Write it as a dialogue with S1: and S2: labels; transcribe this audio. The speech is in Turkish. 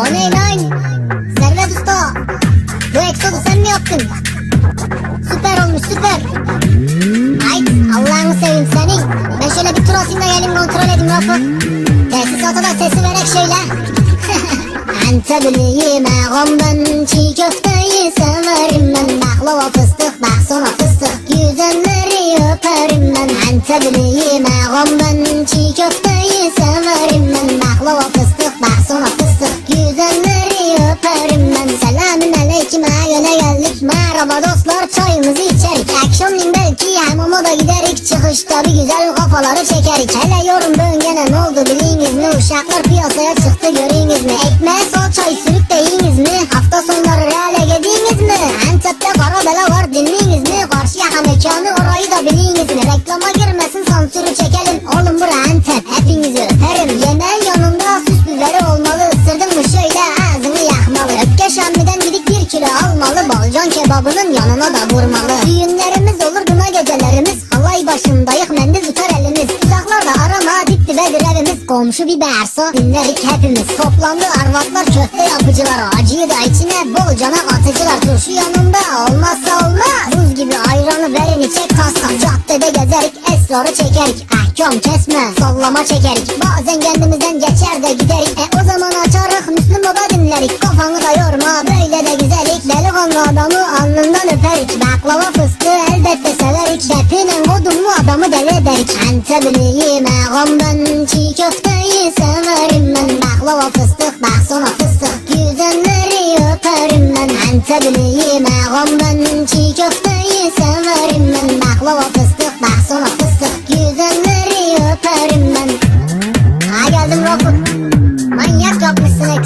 S1: O ne lan? Servet Usta. Bu egzozu sen mi yaptın? Süper olmuş süper. Ay Allah'ını seveyim seni. Ben şöyle bir tur atayım da geleyim kontrol edeyim lafı. Tesisata da sesi verek şöyle. Antepliyim ağam ben Çiğ köfteyi severim ben Baklava fıstık baksana fıstık Güzelleri öperim ben Antepliyim ağam ben Çiğ köfte Merhaba dostlar çayımızı içerik. Akşamleyin belki hamama da giderik. Çıkışta bir güzel kafaları çekerik. Hele yorum bölgene ne oldu biliniz mi? Uşaklar piyasaya çıktı göreyiniz mi Ekmeğe sol çay almalı Balcan kebabının yanına da vurmalı. Düğünlerimiz olur buna gecelerimiz. Halay başındayık mendil tutar elimiz. Uzaklarda arama dip dibedir evimiz Komşu bir berso dinlerik hepimiz. Toplandı arvatlar köfte yapıcılar. Acıyı da içine bolcana atıcılar. Turşu yanında olmazsa olmaz. Buz gibi ayranı verin içe kasa Caddede gezerik esrarı çekerik Ahkam kesme sallama çekerik Bazen kendimizden geçer de giderik. E o zaman açarık Müslüm Baba dinlerik. Kafanı Delikanlı adamı alnından öperik Baklava fıstığı elbette severik Şefinin kodumlu adamı deli ederik Antepliyim ağam ben. Çiğ köfteyi severim ben. Baklava fıstık bak sonra fıstık. Güzelleri öperim ben. Antepliyim ağam ben. Çiğ köfteyi severim ben. Baklava fıstık bak sonra fıstık. Güzelleri öperim ben. Ha geldim Rafık Manyak yapmışsın lan